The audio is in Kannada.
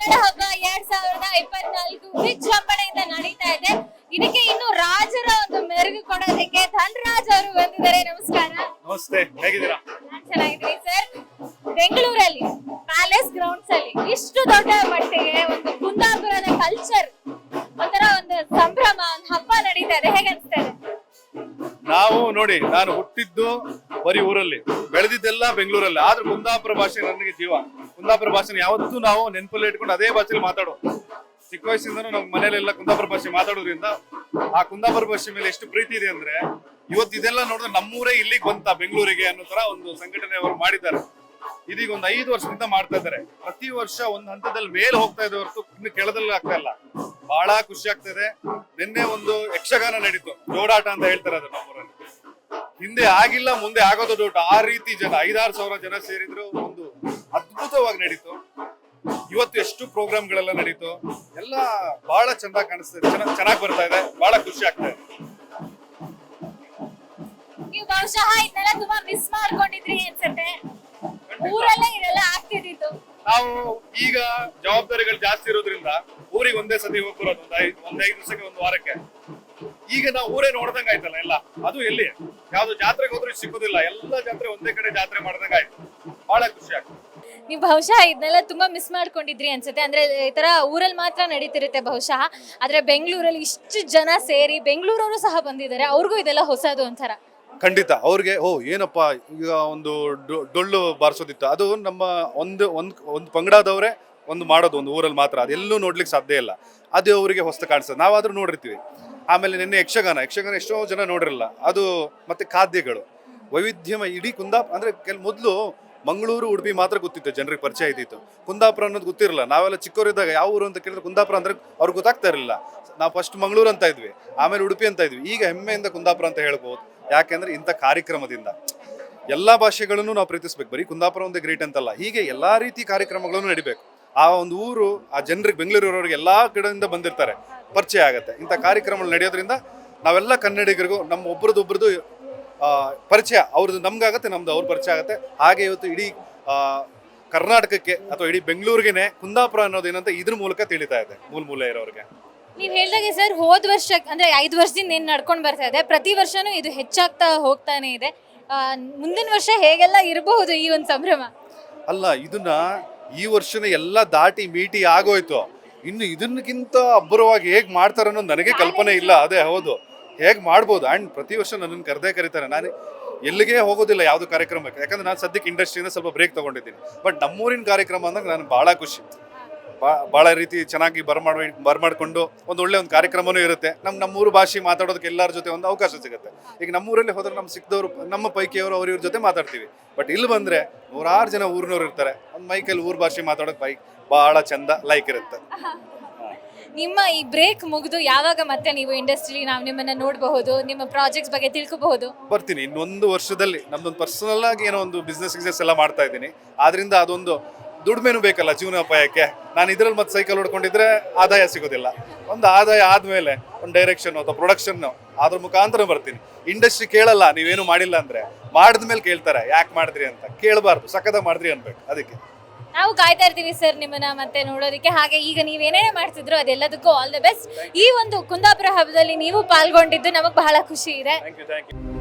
ಕನ್ನಡ ಹಬ್ಬ ಎರಡ್ ಸಾವಿರದ ಇಪ್ಪತ್ನಾಲ್ಕು ವಿಜೃಂಭಣೆಯಿಂದ ನಡೀತಾ ಇದೆ. ಇದಕ್ಕೆ ಇನ್ನು ರಾಜರ ಒಂದು ಮೆರುಗು ಕೊಡೋದಕ್ಕೆ ಧನ್ರಾಜ್ ಅವರು ಬಂದಿದ್ದಾರೆ. ನಮಸ್ಕಾರ. ನಮಸ್ತೆ. ಹೇಗಿದ್ದೀರಾ? ನಾನ್ ಚೆನ್ನಾಗಿದ್ದೀನಿ ಸರ್. ಬೆಂಗಳೂರಲ್ಲಿ ಪ್ಯಾಲೇಸ್ ಗ್ರೌಂಡ್ಸ್ ಅಲ್ಲಿ ಇಷ್ಟು ದೊಡ್ಡ ಮಟ್ಟಿಗೆ ಒಂದು ಕುಂದಾಪುರದ ಕಲ್ಚರ್ ಒಂಥರ ಒಂದು ಸಂಭ್ರಮ ಒಂದು ಹಬ್ಬ ನಡೀತಾ ಇದೆ. ಹೇಗೆ ಅನ್ಸ್ತಾ ಇದೆ? ನಾವು ನೋಡಿ, ನಾನು ಹುಟ್ಟಿದ್ದು ಬರೀ ಊರಲ್ಲಿ, ಬೆಳೆದಿದ್ದೆಲ್ಲ ಬೆಂಗಳೂರಲ್ಲಿ. ಆದ್ರೂ ಕುಂದಾಪುರ ಭಾಷೆ ನನಗೆ ಜೀವ. ಕುಂದಾಪುರ ಭಾಷೆನ ಯಾವತ್ತೂ ನಾವು ನೆನಪಲ್ಲಿ ಇಟ್ಕೊಂಡು ಅದೇ ಭಾಷೆಲಿ ಮಾತಾಡೋ ಚಿಕ್ಕ ವಯಸ್ಸಿಂದನೂ ನಮ್ಮ ಮನೆಯಲ್ಲೆಲ್ಲ ಕುಂದಾಪುರ ಭಾಷೆ ಮಾತಾಡೋದ್ರಿಂದ ಆ ಕುಂದಾಪುರ ಭಾಷೆ ಮೇಲೆ ಎಷ್ಟು ಪ್ರೀತಿ ಇದೆ ಅಂದ್ರೆ, ಇವತ್ತು ಇದೆಲ್ಲ ನೋಡಿದ್ರೆ ನಮ್ಮೂರೇ ಇಲ್ಲಿಗೆ ಬಂತ ಬೆಂಗಳೂರಿಗೆ ಅನ್ನೋ ತರ ಒಂದು ಸಂಘಟನೆ ಅವರು ಮಾಡಿದ್ದಾರೆ. ಇದೀಗ ಒಂದು ಐದು ವರ್ಷದಿಂದ ಮಾಡ್ತಾ ಇದ್ದಾರೆ. ಪ್ರತಿ ವರ್ಷ ಒಂದು ಹಂತದಲ್ಲಿ ಮೇಲೆ ಹೋಗ್ತಾ ಇದೆ ಹೊರತು ಇನ್ನು ಕೆಳದಲ್ಲಿ ಆಗ್ತಾ ಇಲ್ಲ. ಬಹಳ ಖುಷಿ ಆಗ್ತಾ ಇದೆ. ನಿನ್ನೆ ಒಂದು ಯಕ್ಷಗಾನ ನಡೀತು. ಜೋಡಾಟ ಅಂತ ಹೇಳ್ತಾರೆ ಅದು ನಮ್ಮೂರಲ್ಲಿ ಹಿಂದೆ ಆಗಿಲ್ಲ, ಮುಂದೆ ಆಗೋದು ಡೌಟ್ ಆ ರೀತಿ ಜನ, ಐದಾರು ಸಾವಿರ ಜನ ಸೇರಿದ್ರು ಒಂದು ಅದ್ಭುತವಾಗಿ ನಡೀತು. ಇವತ್ತು ಎಷ್ಟು ಪ್ರೋಗ್ರಾಮ್ಗಳೆಲ್ಲ ನಡೀತು. ಎಲ್ಲ ಬಹಳ ಚಂದ ಕಾಣಿಸ್ತದೆ. ಚೆನ್ನಾಗಿ ಬರ್ತಾ ಇದೆ. ಬಹಳ ಖುಷಿ ಆಗ್ತಾ ಇದೆ. ಬಹುಶಃ ಇದನ್ನೆಲ್ಲ ತುಂಬಾ ಮಿಸ್ ಮಾಡ್ಕೊಂಡಿದ್ರಿ ಅನ್ಸುತ್ತೆ. ಊರಲ್ಲೇ ಇದೆಲ್ಲ ಆಗ್ತಿದ್ದಿತ್ತು ನಾವು ಈಗ ಜವಾಬ್ದಾರಿಗಳು ಜಾಸ್ತಿ ಇರೋದ್ರಿಂದ ಊರಿಗೆ ಒಂದೇ ಸತಿ ಹೋಗಿ ಬರೋದು ಒಂದ್ ಐದು ಒಂದ್ ದಿವಸಕ್ಕೆ ಒಂದು ವಾರಕ್ಕೆ. ಈಗ ನಾವು ಊರೇ ನೋಡ್ದಂಗ ಆಯ್ತಲ್ಲ ಎಲ್ಲ? ಅದು ಎಲ್ಲಿ? ಯಾವ್ದು ಜಾತ್ರೆಗೆ ಹೋದ್ರೂ ಸಿಗೋದಿಲ್ಲ ಎಲ್ಲ ಜಾತ್ರೆ ಒಂದೇ ಕಡೆ ಜಾತ್ರೆ ಮಾಡ್ದಂಗ ಆಯ್ತು. ಬಹಳ ಖುಷಿ ಆಗ್ತದೆ ನೀವು ಬಹುಶಃ ಇದನ್ನೆಲ್ಲ ತುಂಬಾ ಮಿಸ್ ಮಾಡ್ಕೊಂಡಿದ್ರಿ ಅನ್ಸುತ್ತೆ. ಅಂದ್ರೆ ಈ ತರ ಊರಲ್ಲಿ ಮಾತ್ರ ನಡೀತಿರುತ್ತೆ ಬಹುಶಃ. ಆದ್ರೆ ಬೆಂಗಳೂರಲ್ಲಿ ಇಷ್ಟು ಜನ ಸೇರಿ ಬೆಂಗಳೂರವರು ಸಹ ಬಂದಿದ್ದಾರೆ. ಅವ್ರಿಗೂ ಇದೆಲ್ಲ ಹೊಸದು ಒಂಥರ. ಖಂಡಿತ. ಅವ್ರಿಗೆ, ಓ, ಏನಪ್ಪ, ಈಗ ಒಂದು ಡೊಳ್ಳು ಬಾರಿಸೋದಿತ್ತು. ಅದು ನಮ್ಮ ಒಂದು ಒಂದು ಒಂದು ಪಂಗಡದವರೇ ಒಂದು ಮಾಡೋದು, ಒಂದು ಊರಲ್ಲಿ ಮಾತ್ರ. ಅದೆಲ್ಲೂ ನೋಡ್ಲಿಕ್ಕೆ ಸಾಧ್ಯ ಇಲ್ಲ. ಅದು ಅವರಿಗೆ ಹೊಸ್ತು ಕಾಣಿಸ್ತದೆ. ನಾವಾದ್ರೂ ನೋಡಿರ್ತೀವಿ. ಆಮೇಲೆ ನಿನ್ನೆ ಯಕ್ಷಗಾನ ಯಕ್ಷಗಾನ ಎಷ್ಟೋ ಜನ ನೋಡಿರಲ್ಲ. ಅದು ಮತ್ತೆ ಖಾದ್ಯಗಳು. ವೈವಿಧ್ಯಮಯ, ಇಡೀ ಕುಂದಾಪ, ಅಂದ್ರೆ ಕೆಲ, ಮೊದಲು ಮಂಗಳೂರು, ಉಡುಪಿ ಮಾತ್ರ ಗೊತ್ತಿತ್ತು. ಜನರಿಗೆ ಪರಿಚಯ ಇದ್ದಿತ್ತು. ಕುಂದಾಪುರ ಅನ್ನೋದು ಗೊತ್ತಿರಲ್ಲ. ನಾವೆಲ್ಲ ಚಿಕ್ಕವರಿದ್ದಾಗ ಯಾವ ಊರು ಅಂತ ಕೇಳಿದ್ರೆ ಕುಂದಾಪುರ ಅಂದ್ರೆ ಅವ್ರಿಗೆ ಗೊತ್ತಾಗ್ತಾ ಇರಲಿಲ್ಲ. ನಾವು ಫಸ್ಟ್ ಮಂಗಳೂರು ಅಂತ ಇದ್ವಿ. ಆಮೇಲೆ ಉಡುಪಿ ಅಂತ ಇದ್ವಿ. ಈಗ ಹೆಮ್ಮೆಯಿಂದ ಕುಂದಾಪುರ ಅಂತ ಹೇಳ್ಬೋದು. ಯಾಕೆಂದ್ರೆ ಇಂಥ ಕಾರ್ಯಕ್ರಮದಿಂದ ಎಲ್ಲ ಭಾಷೆಗಳನ್ನು ನಾವು ಪ್ರೀತಿಸ್ಬೇಕು. ಬರೀ ಕುಂದಾಪುರ ಒಂದೇ ಗ್ರೇಟ್ ಅಂತಲ್ಲ. ಹೀಗೆ ಎಲ್ಲಾ ರೀತಿ ಕಾರ್ಯಕ್ರಮಗಳನ್ನು ನಡಿಬೇಕು. ಆ ಒಂದು ಊರು ಆ ಜನರಿಗೆ ಬೆಂಗಳೂರವ್ರಿಗೆ ಎಲ್ಲಾ ಕಡೆಯಿಂದ ಬಂದಿರ್ತಾರೆ. ಪರಿಚಯ ಆಗುತ್ತೆ. ಇಂಥ ಕಾರ್ಯಕ್ರಮಗಳು ನಡೆಯೋದ್ರಿಂದ ನಾವೆಲ್ಲ ಕನ್ನಡಿಗರಿಗೂ ನಮ್ಮ ಆ, ಪರಿಚಯ ಅವ್ರದ್ದು ನಮ್ಗಾಗತ್ತೆ ನಮ್ದು ಅವ್ರ ಪರಿಚಯ ಆಗುತ್ತೆ. ಹಾಗೆ ಇವತ್ತು ಇಡೀ ಕರ್ನಾಟಕಕ್ಕೆ ಅಥವಾ ಇಡೀ ಬೆಂಗಳೂರಿಗೆನೆ ಕುಂದಾಪುರ ಅನ್ನೋದು ಏನಂತ ಇದ್ರ ಮೂಲಕ ತಿಳಿತಾ ಇದೆ. ಮೂಲ ಮೂಲ ಇರೋರಿಗೆ. ನೀವ್ ಹೇಳಿದಾಗೆ ಸರ್ ಹೋದ ವರ್ಷ ಅಂದ್ರೆ ಐದು ವರ್ಷದಿಂದ ಏನು ನಡ್ಕೊಂಡು ಬರ್ತಾ ಇದೆ ಪ್ರತಿ ವರ್ಷನೂ ಇದು ಹೆಚ್ಚಾಗ್ತಾ ಹೋಗ್ತಾನೆ ಇದೆ. ಮುಂದಿನ ವರ್ಷ ಹೇಗೆಲ್ಲ ಇರಬಹುದು ಈ ಒಂದು ಸಂಭ್ರಮ? ಅಲ್ಲ ಇದನ್ನ ಈ ವರ್ಷನೇ ಎಲ್ಲ ದಾಟಿ ಮೀಟಿ ಆಗೋಯ್ತು. ಇನ್ನು ಇದನ್ನಕ್ಕಿಂತ ಅಬ್ಬರವಾಗಿ ಹೇಗ್ ಮಾಡ್ತಾರೆ ಅನ್ನೋದು ನನಗೆ ಕಲ್ಪನೆ ಇಲ್ಲ. ಅದೇ ಹೌದು. ಹೇಗ್ ಮಾಡ್ಬೋದು? ಆ್ಯಂಡ್ ಪ್ರತಿ ವರ್ಷ ನನ್ನನ್ನು ಕರೆದೇ ಕರೀತಾರೆ. ನಾನು ಎಲ್ಲಿಗೆ ಹೋಗೋದಿಲ್ಲ ಯಾವ್ದು ಕಾರ್ಯಕ್ರಮಕ್ಕೆ. ಯಾಕಂದ್ರೆ ನಾನು ಸದ್ಯಕ್ಕೆ ಇಂಡಸ್ಟ್ರಿಯಿಂದ ಸ್ವಲ್ಪ ಬ್ರೇಕ್ ತಗೊಂಡಿದ್ದೀನಿ. ಬಟ್ ನಮ್ಮೂರಿನ ಕಾರ್ಯಕ್ರಮ ಅಂದಾಗ ನಾನು ಭಾಳ ಖುಷಿ. ಬಾ- ಬಹಳ ರೀತಿ ಚೆನ್ನಾಗಿ ಬರಮಾಡಿ ಬರಮಾಡಿಕೊಂಡು ಒಂದು ಒಳ್ಳೆ ಒಂದು ಕಾರ್ಯಕ್ರಮನೂ ಇರುತ್ತೆ. ನಮ್ಮ ನಮ್ಮೂರು ಭಾಷೆ ಮಾತಾಡೋದಕ್ಕೆ ಎಲ್ಲರ ಜೊತೆ ಒಂದು ಅವಕಾಶ ಸಿಗುತ್ತೆ. ಈಗ ನಮ್ಮೂರಲ್ಲಿ ಹೋದ್ರೆ ನಮ್ಮ ಸಿಕ್ಕದವರು ನಮ್ಮ ಪೈಕಿಯವರು ಅವ್ರ ಇವ್ರ ಜೊತೆ ಮಾತಾಡ್ತೀವಿ. ಬಟ್ ಇಲ್ಲಿ ಬಂದ್ರೆ ನೂರಾರು ಜನ ಊರಿನವ್ರು ಇರ್ತಾರೆ. ಒಂದು ಮೈಕಲ್ಲಿ ಊರ್ ಭಾಷೆ ಮಾತಾಡೋಕೆ ಬೈಕ್ ಬಹಳ ಚಂದ ಲೈಕ್ ಇರುತ್ತೆ. ನಿಮ್ಮ ಈ ಬ್ರೇಕ್ ಮುಗಿದು ಯಾವಾಗ ಮತ್ತೆ ನೀವು ಇಂಡಸ್ಟ್ರಿ ನಾವು ನಿಮ್ಮನ್ನ ನೋಡಬಹುದು ನಿಮ್ಮ ಪ್ರಾಜೆಕ್ಟ್ಸ್ ಬಗ್ಗೆ ತಿಳ್ಕೋಬಹುದು? ಬರ್ತೀನಿ. ಇನ್ನೊಂದು ವರ್ಷದಲ್ಲಿ ನಮ್ದೊಂದು ಪರ್ಸನಲ್ ಆಗಿ ಏನೋ ಒಂದು ಬಿಸ್ನೆಸ್ ಗಿಸ್ನೆಸ್ ಎಲ್ಲ ಮಾಡ್ತಾ ಇದ್ದೀನಿ. ಆದ್ರಿಂದ ಅದೊಂದು ದುಡ್ಮೆನೂ ಬೇಕಲ್ಲ ಜೀವನೋಪಾಯಕ್ಕೆ ನಾನು ಇದ್ರಲ್ಲಿ ಮತ್ತೆ ಸೈಕಲ್ ಹೊಡ್ಕೊಂಡಿದ್ರೆ ಆದಾಯ ಸಿಗೋದಿಲ್ಲ. ಒಂದು ಆದಾಯ ಆದ್ಮೇಲೆ ಒಂದು ಡೈರೆಕ್ಷನ್ ಅಥವಾ ಪ್ರೊಡಕ್ಷನ್ ಅದ್ರ ಮುಖಾಂತರ ಬರ್ತೀನಿ. ಇಂಡಸ್ಟ್ರಿ ಕೇಳಲ್ಲ ನೀವೇನು ಮಾಡಿಲ್ಲ ಅಂದ್ರೆ. ಮಾಡಿದ್ಮೇಲೆ ಕೇಳ್ತಾರೆ ಯಾಕೆ ಮಾಡಿದ್ರಿ ಅಂತ. ಕೇಳಬಾರ್ದು ಸಖದ ಮಾಡಿದ್ರಿ ಅನ್ಬೇಕು ಅದಕ್ಕೆ. ನಾವು ಕಾಯ್ತಾ ಇರ್ತೀವಿ ಸರ್ ನಿಮ್ಮನ್ನ ಮತ್ತೆ ನೋಡೋದಕ್ಕೆ. ಹಾಗೆ ಈಗ ನೀವೇನೇನೇ ಮಾಡ್ತಿದ್ರು ಅದೆಲ್ಲದಕ್ಕೂ ಆಲ್ ದ ಬೆಸ್ಟ್ ಈ ಒಂದು ಕುಂದಾಪುರ ಹಬ್ಬದಲ್ಲಿ ನೀವು ಪಾಲ್ಗೊಂಡಿದ್ದು ನಮಗೆ ಬಹಳ ಖುಷಿ ಇದೆ. Thank you